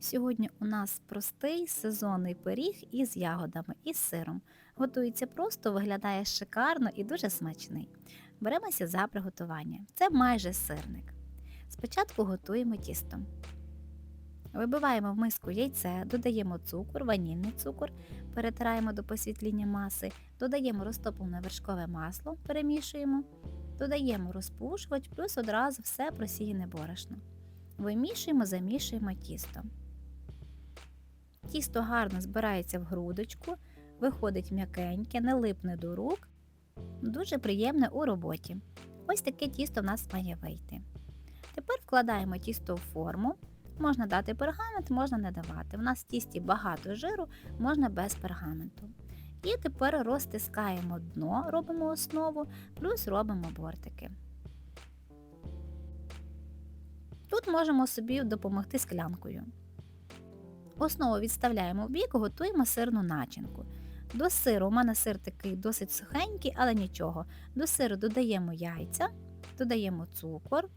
Сьогодні у нас простий сезонний пиріг із ягодами і сиром. Готується просто, виглядає шикарно і дуже смачний. Беремося за приготування. Це майже сирник. Спочатку готуємо тісто. Вибиваємо в миску яйце, додаємо цукор, ванільний цукор, перетираємо до посвітління маси, додаємо розтоплене вершкове масло, перемішуємо, додаємо розпушувач, плюс одразу все просіяне борошно. Вимішуємо, замішуємо тісто. Тісто гарно збирається в грудочку, виходить м'якеньке, не липне до рук, дуже приємне у роботі. Ось таке тісто в нас має вийти. Тепер вкладаємо тісто в форму. Можна дати пергамент, можна не давати. У нас в тісті багато жиру, можна без пергаменту. І тепер розтискаємо дно, робимо основу, плюс робимо бортики. Тут можемо собі допомогти склянкою. Основу відставляємо в бік, готуємо сирну начинку. До сиру, у мене сир такий досить сухенький, але нічого. До сиру додаємо яйця, додаємо цукор,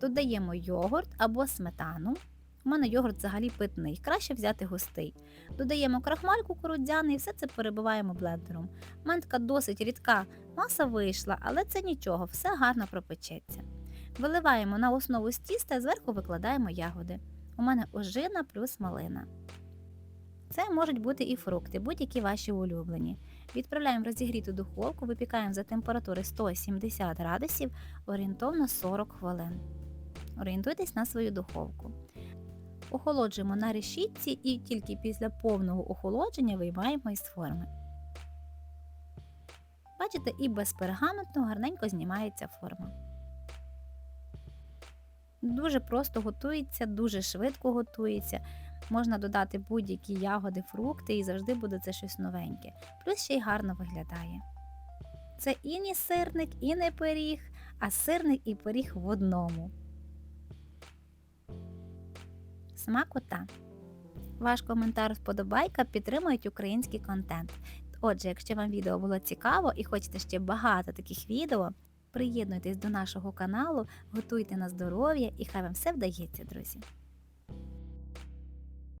додаємо йогурт або сметану. У мене йогурт взагалі питний, краще взяти густий. Додаємо крахмаль кукурудзяний і все це перебиваємо блендером. У мене така досить рідка маса вийшла, але це нічого, все гарно пропечеться. Виливаємо на основу з тіста, і зверху викладаємо ягоди. У мене ожина плюс малина. Це можуть бути і фрукти, будь-які ваші улюблені. Відправляємо розігріту духовку, випікаємо за температури 170 градусів орієнтовно 40 хвилин. Орієнтуйтесь на свою духовку. Охолоджуємо на решітці і тільки після повного охолодження виймаємо із форми. Бачите, і без пергаменту гарненько знімається форма. Дуже просто готується, дуже швидко готується. Можна додати будь-які ягоди, фрукти, і завжди буде це щось новеньке. Плюс ще й гарно виглядає. Це і не сирник, і не пиріг, а сирник і пиріг в одному. Смакота. Ваш коментар вподобайка підтримують український контент. Отже, якщо вам відео було цікаво і хочете ще багато таких відео, приєднуйтесь до нашого каналу, готуйте на здоров'я і хай вам все вдається, друзі!